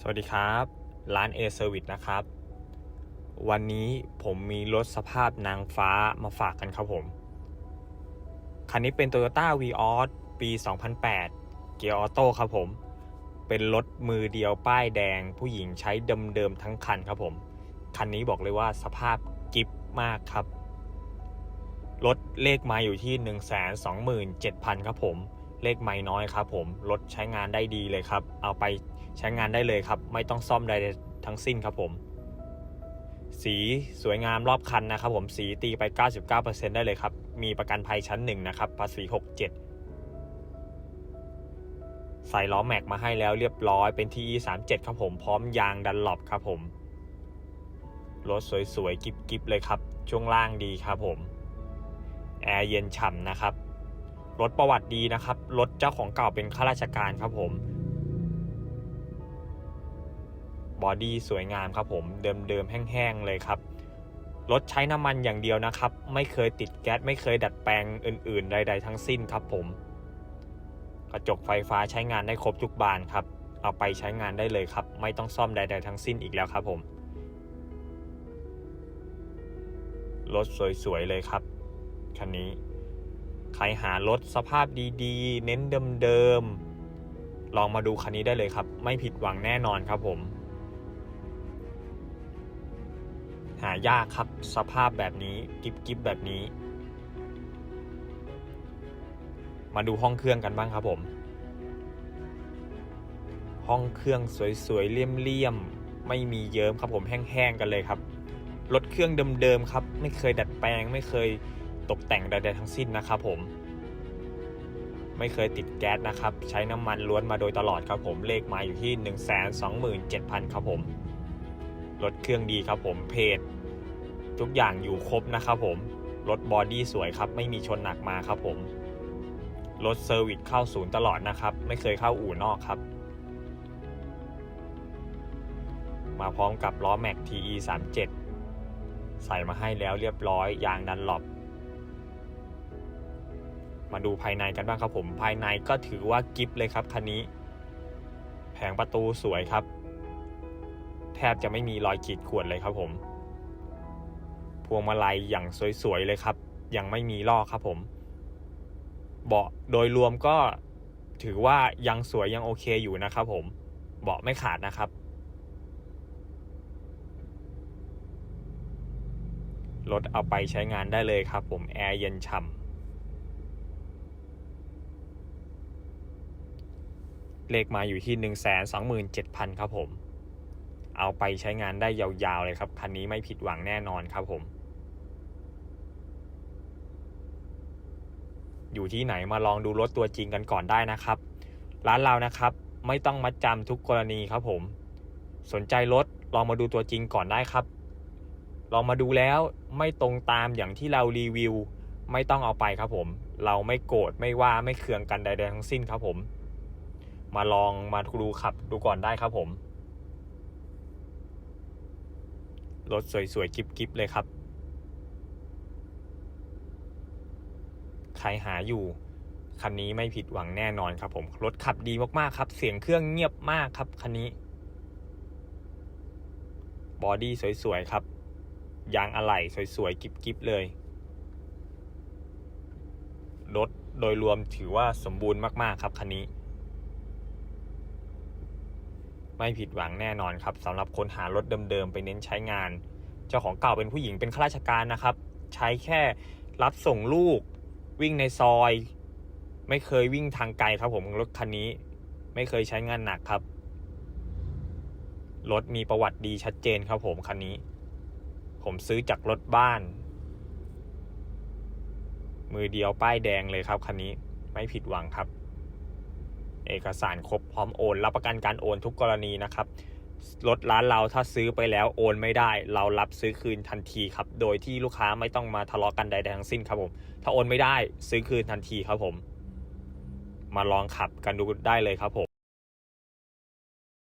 สวัสดีครับ ร้าน A Service นะครับ วันนี้ผมมีรถสภาพนางฟ้ามาฝากกันครับผม คันนี้เป็น Toyota Vios ปี 2008 เกียร์ออโต้ครับผม เป็นรถมือเดียวป้ายแดงผู้หญิงใช้เดิมๆทั้งคันครับผม คันนี้บอกเลยว่าสภาพกิฟมากครับ รถเลขมาอยู่ที่ 127,000 ครับผม เลขไม่น้อยครับผมรถใช้งานได้ดีเลยครับ เอาไปใช้งานได้เลยครับ ไม่ต้องซ่อมใดทั้งสิ้นครับผม สีสวยงามรอบคันนะครับผมสีตีไป 99%ได้เลยครับ มีประกันภัยชั้น 1 นะครับภาษี67ใส่ล้อแม็กมาให้แล้วเรียบร้อยเป็น TE 37 ครับผมพร้อมยางดันหลบครับผม รถสวยๆ กิบๆ เลยครับ ช่วงล่างดีครับผม แอร์เย็นฉ่ำนะครับ รถประวัติดีนะครับ รถเจ้าของเก่าเป็นข้าราชการครับผม บอดี้สวยงามครับผม เดิมๆ แห้งๆ เลยครับ รถใช้น้ำมันอย่างเดียวนะครับ ไม่เคยติดแก๊ส ไม่เคยดัดแปลงอื่นๆ ใด ๆ ทั้งสิ้นครับผม กระจกไฟฟ้าใช้งานได้ครบทุกบานครับ เอาไปใช้งานได้เลยครับ ไม่ต้องซ่อมใด ๆ ทั้งสิ้นอีกแล้วครับผม รถสวยๆ เลยครับ คันนี้ ใครหารถสภาพดีๆ เน้นเดิมๆ ลองมาดูคันนี้ได้เลยครับ ไม่ผิดหวังแน่นอนครับผม หายากครับสภาพแบบนี้กิบกิบแบบนี้ มาดูห้องเครื่องกันบ้างครับผม ห้องเครื่องสวยๆเลี่ยมๆ ไม่มีเยิ้มครับผมแห้งๆกันเลยครับรถเครื่องเดิมๆครับ ไม่เคยดัดแปลงไม่เคย ตกแต่งใดๆทั้งสิ้นนะครับผม ไม่เคยติดแก๊สนะครับ ใช้น้ำมันล้วนมาโดยตลอดครับผมเลขมาอยู่ที่ 127,000 ครับผมรถเครื่องดีครับผมเพจทุกอย่างอยู่ครบนะครับผมรถบอดี้สวยครับ ไม่มีชนหนักมาครับผมรถเซอร์วิสเข้าศูนย์ตลอดนะครับ ไม่เคยเข้าอู่นอกครับ มาพร้อมกับล้อแม็ก TE 37ใส่มาให้แล้วเรียบร้อยยางดันหลบ มาดูภายในกันบ้างครับผม ภายในก็ถือว่ากิฟเลยครับคันนี้ แผงประตูสวยครับ แทบจะไม่มีรอยขีดข่วนเลยครับผม พวงมาลัยอย่างสวยๆเลยครับ ยังไม่มีลอกครับผม เบาะโดยรวมก็ถือว่ายังสวยยังโอเคอยู่นะครับผม เบาะไม่ขาดนะครับ รถเอาไปใช้งานได้เลยครับผม แอร์เย็นฉ่ำ เลขมาอยู่ที่ 127,000 ครับผม เอาไปใช้งานได้ยาวๆเลยครับ คันนี้ไม่ผิดหวังแน่นอนครับผม อยู่ที่ไหนมาลองดูรถตัวจริงกันก่อนได้นะครับ ร้านเรานะครับ ไม่ต้องมัดจำทุกกรณีครับผม สนใจรถลองมาดูตัวจริงก่อนได้ครับ ลองมาดูแล้วไม่ตรงตามอย่างที่เรารีวิว ไม่ต้องเอาไปครับผม เราไม่โกรธไม่ว่าไม่เคืองกันใดๆทั้งสิ้นครับผม มาลองมาดูขับดูก่อนได้ครับผม รถสวยๆกิ๊บๆเลยครับ ใครหาอยู่ คันนี้ไม่ผิดหวังแน่นอนครับผม รถขับดีมากๆครับ เสียงเครื่องเงียบมากครับคันนี้ บอดี้สวยๆครับ ยางอะไหล่สวยๆกิ๊บๆเลยรถโดยรวมถือว่าสมบูรณ์มากๆครับคันนี้ ไม่ผิดหวังแน่นอนครับสำหรับคนหารถเดิมๆไปเน้นใช้งาน เจ้าของเก่าเป็นผู้หญิงเป็นข้าราชการนะครับ ใช้แค่รับส่งลูก วิ่งในซอย ไม่เคยวิ่งทางไกลครับผมรถคันนี้ ไม่เคยใช้งานหนักครับรถมีประวัติดีชัดเจนครับผมคันนี้ ผมซื้อจากรถบ้าน มือเดียวป้ายแดงเลยครับคันนี้ไม่ผิดหวังครับ เอกสารครบพร้อมโอน รับประกันการโอนทุกกรณีนะครับรถร้านเราถ้าซื้อไปแล้วโอนไม่ได้ เรารับซื้อคืนทันทีครับ โดยที่ลูกค้าไม่ต้องมาทะเลาะกันใดๆทั้งสิ้นครับผม ถ้าโอนไม่ได้ซื้อคืนทันทีครับผม มาลองขับกันดูได้เลยครับผม